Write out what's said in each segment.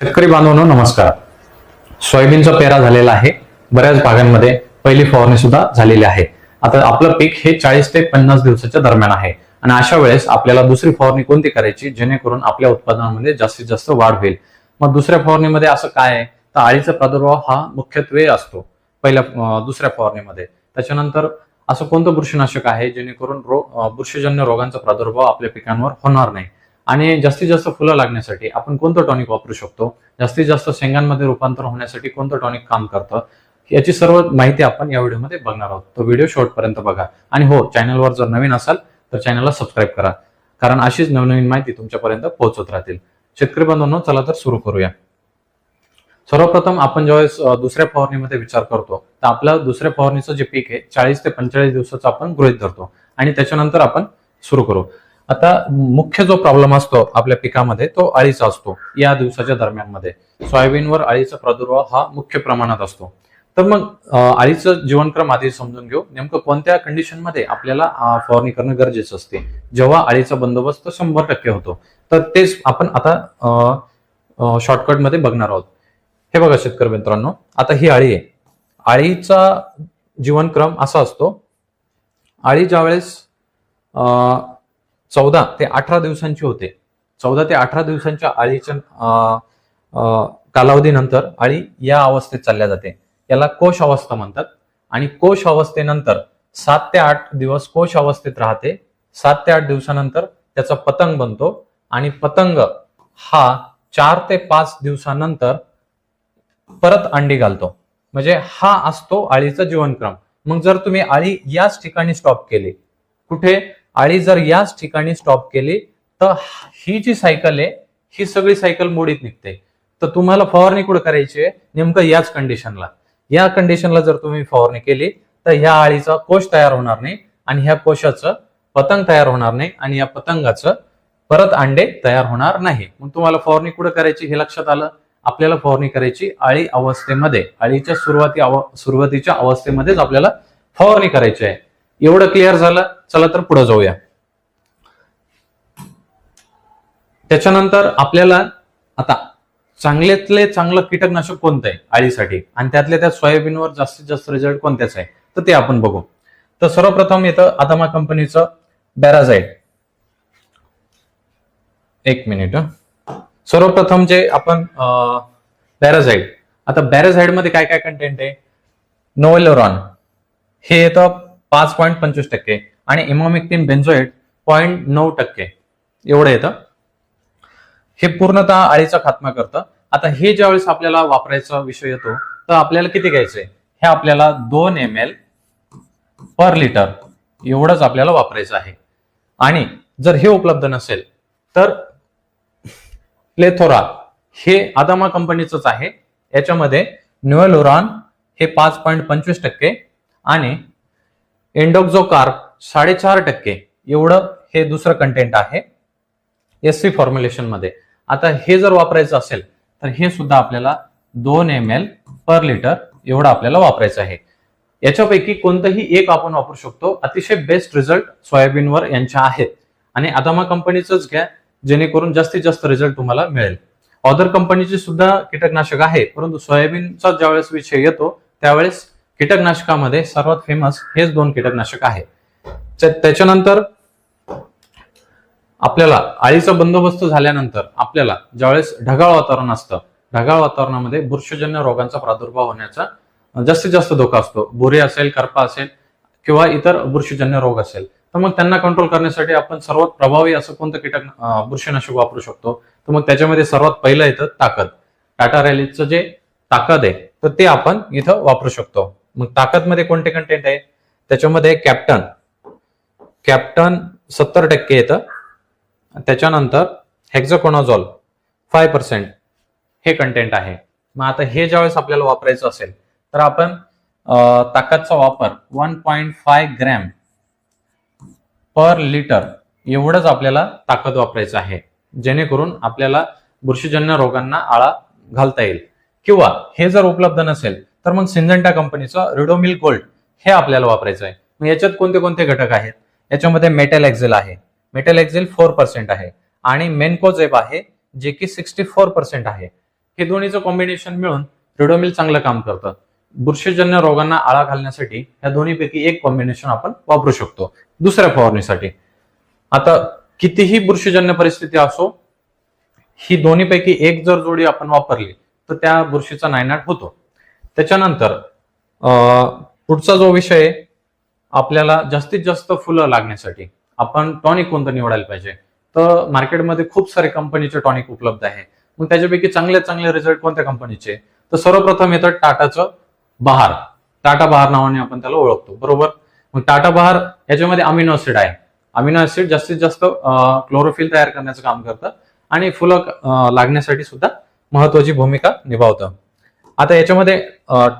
शेतकरी बांधवांनो नमस्कार. सोयाबीनचा पेरा झालेला आहे. बऱ्याच भागांमध्ये पहिली फवारणी सुद्धा झालेली आहे. आता आपलं पीक हे चाळीस ते पन्नास दिवसाच्या दरम्यान आहे. आणि अशा वेळेस आपल्याला दुसरी फवारणी कोणती करायची? जेणेकरून आपल्या उत्पादनामध्ये जास्तीत जास्त वाढ होईल. मग दुसऱ्या फवारणीमध्ये असं काय आहे? तर अळीचा प्रादुर्भाव हा मुख्यत्वे असतो. पहिल्या दुसऱ्या फवारणीमध्ये. त्याच्यानंतर असं कोणतं बुरशीनाशक आहे? जेणेकरून रो बुरशीजन्य रोगांचा प्रादुर्भाव आपल्या पिकांवर होणार नाही. आणि जास्तीत जास्त फुलं लागण्यासाठी आपण कोणतं टॉनिक वापरू शकतो? जास्तीत जास्त शेंगांमध्ये रूपांतर होण्यासाठी कोणतं टॉनिक काम करतं? याची सर्व माहिती आपण या व्हिडिओमध्ये बघणार आहोत. तो व्हिडिओ शेवटपर्यंत बघा. आणि हो चॅनलवर जर नवीन असाल तर चॅनलला सबस्क्राईब करा. कारण अशीच नवनवीन माहिती तुमच्यापर्यंत पोहोचत राहतील. शेतकरी बांधवांनो चला तर सुरू करूया. सर्वप्रथम आपण ज्यावेळेस दुसऱ्या फवारणीमध्ये विचार करतो तर आपल्या दुसऱ्या फवारणीचं जे पीक आहे चाळीस ते पंचेचाळीस दिवसाचं आपण गृहित धरतो. आणि त्याच्यानंतर आपण सुरू करू. आता मुख्य जो प्रॉब्लेम असतो आपल्या पिकामध्ये तो अळीचा असतो या दिवसाच्या दरम्यानमध्ये. सोयाबीनवर अळीचा प्रादुर्भाव हा मुख्य प्रमाणात असतो. तर मग अळीचं जीवनक्रम आधी समजून घेऊ. नेमकं कोणत्या कंडिशनमध्ये आपल्याला फवारणी करणं गरजेचं असते? जेव्हा अळीचा बंदोबस्त शंभर टक्के होतो. तर तेच आपण आता शॉर्टकटमध्ये बघणार आहोत. हे बघा शेतकरी मित्रांनो आता ही अळी आहे. अळीचा जीवनक्रम असा असतो अळी ज्यावेळेस चौदा ते अठरा दिवसांची होते. चौदा ते अठरा दिवसांच्या अळीच्या कालावधीनंतर अळी या अवस्थेत चालल्या जाते. याला कोश अवस्था म्हणतात. आणि कोश अवस्थेनंतर सात ते आठ दिवस कोश अवस्थेत राहते. सात ते आठ दिवसानंतर त्याचा पतंग बनतो. आणि पतंग हा चार ते पाच दिवसानंतर परत अंडी घालतो. म्हणजे हा असतो अळीचा जीवनक्रम. मग जर तुम्ही अळी याच ठिकाणी स्टॉप केली कुठे? आणि जर याच ठिकाणी स्टॉप केली तर ही जी सायकल आहे ही सगळी सायकल मोडीत निघते. तर तुम्हाला फवारणी कुठे करायची आहे? नेमकं याच कंडिशनला या कंडिशनला जर तुम्ही फवारणी केली तर ह्या अळीचा कोश तयार होणार नाही आणि ह्या कोशाचं पतंग तयार होणार नाही आणि या पतंगाचं परत अंडे तयार होणार नाही. मग तुम्हाला फवारणी कुठे करायची हे लक्षात आलं? आपल्याला फवारणी करायची आळी अवस्थेमध्ये अळीच्या सुरुवाती अव सुरुवातीच्या अवस्थेमध्येच आपल्याला फवारणी करायची आहे. एवढं क्लिअर झालं चला तर पुढे जाऊया. त्याच्यानंतर आपल्याला आता चांगल्यातले चांगलं कीटकनाशक कोणतं आहे अळीसाठी. आणि त्यातल्या त्यात सोयाबीनवर जास्तीत जास्त रिझल्ट कोणत्याच आहे? तर ते आपण बघू. तर सर्वप्रथम येतं आदामा कंपनीचं बॅराझाईड एक मिनिट सर्वप्रथम जे आपण बॅराझाईड आता बॅराझाईडमध्ये काय काय कंटेंट आहे? नोवेलोरॉन. हे येतं पाच पॉईंट पंचवीस टक्के आणि इमोमिक्टिन बेन्झोएट पॉईंट नऊ टक्के. एवढं येतं. हे पूर्णतः अळीचा खात्मा करतं. आता हे ज्यावेळेस आपल्याला वापरायचा विषय येतो तर आपल्याला किती घ्यायचंय? हे आपल्याला दोन एम एल पर लिटर एवढंच आपल्याला वापरायचं आहे. आणि जर हे उपलब्ध नसेल तर प्लेथोरा हे आदामा कंपनीचंच आहे. याच्यामध्ये न्युएलोरॉन हे पाच पॉईंट पंचवीस टक्के आणि एंडोक्झोकार्प साडेचार टक्के. एवढं हे दुसरं कंटेंट आहे. एस सी फॉर्म्युलेशनमध्ये. आता हे जर वापरायचं असेल तर हे सुद्धा आपल्याला दोन एम एल पर लिटर एवढं आपल्याला वापरायचं आहे. याच्यापैकी कोणतंही एक आपण वापरू शकतो. अतिशय बेस्ट रिझल्ट सोयाबीनवर यांच्या आहेत. आणि अदामा कंपनीचंच घ्या जेणेकरून जास्तीत जास्त रिझल्ट तुम्हाला मिळेल. ऑदर कंपनीचे सुद्धा कीटकनाशक आहे परंतु सोयाबीनचा ज्यावेळेस विषय येतो त्यावेळेस कीटकनाशकामध्ये सर्वात फेमस हेच दोन कीटकनाशक आहे. त्याच्यानंतर आपल्याला आळीचा बंदोबस्त झाल्यानंतर आपल्याला ज्यावेळेस ढगाळ वातावरण असतं ढगाळ वातावरणामध्ये बुरशीजन्य रोगांचा प्रादुर्भाव होण्याचा जास्तीत जास्त धोका असतो. बुरे असेल करपा असेल किंवा इतर बुरशीजन्य रोग असेल तर मग त्यांना कंट्रोल करण्यासाठी आपण सर्वात प्रभावी असं कोणतं कीटक बुरशीनाशक वापरू शकतो? तर मग त्याच्यामध्ये सर्वात पहिलं येतं ताकद. टाटा रॅलीचं जे ताकद आहे तर ते आपण इथं वापरू शकतो. मग ताकदमध्ये कोणते कंटेंट आहे? त्याच्यामध्ये कॅप्टन कॅप्टन सत्तर टक्के येतं. त्याच्यानंतर हेक्झोकोनाझॉल फाय पर्सेंट हे कंटेंट आहे. मग आता हे ज्यावेळेस आपल्याला वापरायचं असेल तर आपण ताकदचा वापर one point five gram per litre एवढंच आपल्याला ताकद वापरायचं आहे. जेणेकरून आपल्याला बुरशीजन्य रोगांना आळा घालता येईल. किंवा हे जर उपलब्ध नसेल तर मग सिंजंटा कंपनीचं रिडोमिल गोल्ड हे आपल्याला वापरायचं आहे. मग याच्यात कोणते कोणते घटक आहेत? याच्यामध्ये मेटल एक्झेल आहे. मेटल एक्झेल फोर पर्सेंट आहे. आणि मेनकोजेब आहे जे की सिक्स्टी फोर पर्सेंट आहे. हे दोन्हीचं कॉम्बिनेशन मिळून रिडोमिल चांगलं काम करतं. बुरशीजन्य रोगांना आळा घालण्यासाठी या दोन्हीपैकी एक कॉम्बिनेशन आपण वापरू शकतो. दुसऱ्या फवारणीसाठी. आता कितीही बुरशीजन्य परिस्थिती असो ही दोन्हीपैकी एक जर जोडी आपण वापरली तर त्या बुरशीचा नायनाट होतो. त्याच्यानंतर पुढचा जो विषय आहे, आपल्याला जास्तीत जास्त फुलं लागण्यासाठी आपण टॉनिक कोणतं निवडायला पाहिजे? तर मार्केटमध्ये खूप सारे कंपनीचे टॉनिक उपलब्ध आहे. मग त्याच्यापैकी चांगले चांगले रिझल्ट कोणत्या कंपनीचे? तर सर्वप्रथम येतं टाटाचं बहार. टाटा बहार नावाने आपण त्याला ओळखतो बरोबर? मग टाटा बहार याच्यामध्ये अमिनो ऍसिड आहे. अमिनो ऍसिड जास्तीत जास्त क्लोरोफिल तयार करण्याचं काम करतं आणि फुलं लागण्यासाठी सुद्धा महत्वाची भूमिका निभावतं. आता याच्यामध्ये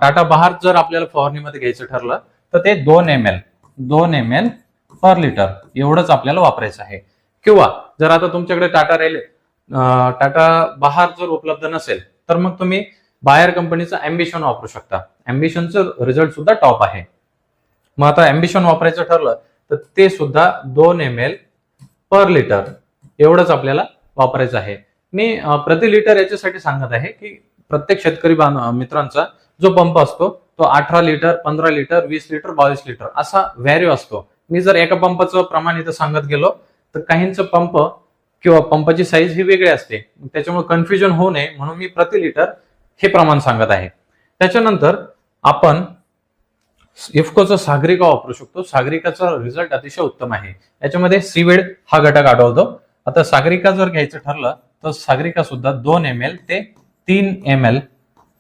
टाटा बहार जर आपल्याला फवारणीमध्ये घ्यायचं ठरलं तर ते दोन एम एल दोन एम एल पर लिटर एवढंच आपल्याला वापरायचं आहे. किंवा जर आता तुमच्याकडे टाटा रेल टाटा बहार जर उपलब्ध नसेल तर मग तुम्ही बायर कंपनीचं अँबिशन वापरू शकता. अँबिशनचं रिझल्ट सुद्धा टॉप आहे. मग आता अँबिशन वापरायचं ठरलं तर ते सुद्धा दोन एम एल पर लिटर एवढंच आपल्याला वापरायचं आहे. मी प्रति लिटर याच्यासाठी सांगत आहे की प्रत्येक शेतकरी मित्रांचा जो पंप असतो तो अठरा लिटर पंधरा लिटर वीस लिटर बावीस लिटर असा व्हॅल्यू असतो. मी जर एका पंपाचं प्रमाण इथं सांगत गेलो तर काहींचं पंप किंवा पंपाची साईज ही वेगळी असते. त्याच्यामुळे कन्फ्युजन होऊ नये म्हणून मी प्रति लिटर हे प्रमाण सांगत आहे. त्याच्यानंतर आपण इफकोचं सागरिका वापरू शकतो. सागरिकाचा रिझल्ट अतिशय उत्तम आहे. याच्यामध्ये सीवेड हा घटक आढळतो. आता सागरिका जर घ्यायचं ठरलं तर सागरिका सुद्धा दोन एम एल ते तीन एम एल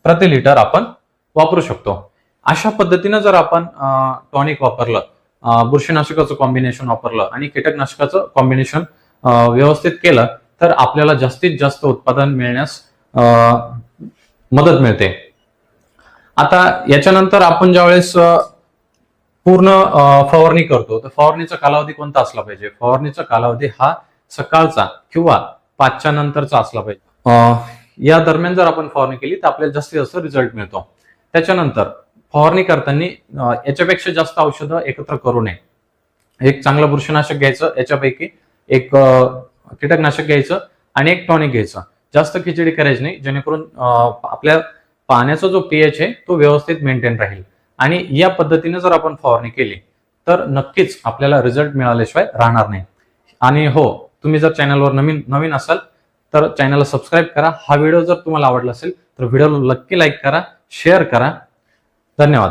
प्रति लिटर आपण वापरू शकतो. अशा पद्धतीनं जर आपण टॉनिक वापरलं बुरशीनाशकाचं कॉम्बिनेशन वापरलं आणि कीटकनाशकाचं कॉम्बिनेशन व्यवस्थित केलं तर आपल्याला जास्तीत जास्त उत्पादन मिळण्यास अं, मदत मिळते. आता याच्यानंतर आपण ज्यावेळेस पूर्ण फवारणी करतो तर फवारणीचा कालावधी कोणता असला पाहिजे? फवारणीचा कालावधी हा सकाळचा किंवा पाचच्या नंतरचा असला पाहिजे. अं, या दरम्यान जर आपण फवारणी केली तर आपल्याला जास्तीत जास्त रिझल्ट मिळतो. त्याच्यानंतर फवारणी करताना याच्यापेक्षा जास्त औषधं एकत्र करू नये. एक चांगलं बुरशीनाशक घ्यायचं याच्यापैकी एक कीटकनाशक घ्यायचं आणि एक टॉनिक घ्यायचं. जास्त खिचडी करायची नाही जेणेकरून आपल्या पाण्याचा जो पीएच आहे तो व्यवस्थित मेंटेन राहील. आणि या पद्धतीने जर आपण फवारणी केली तर नक्कीच आपल्याला रिझल्ट मिळाल्याशिवाय राहणार नाही. आणि हो तुम्ही जर चॅनलवर नवीन नवीन असाल तर चॅनलला सबस्क्राईब करा. हा व्हिडिओ जर तुम्हाला आवडला असेल तर व्हिडिओला नक्की लाईक करा शेअर करा. धन्यवाद.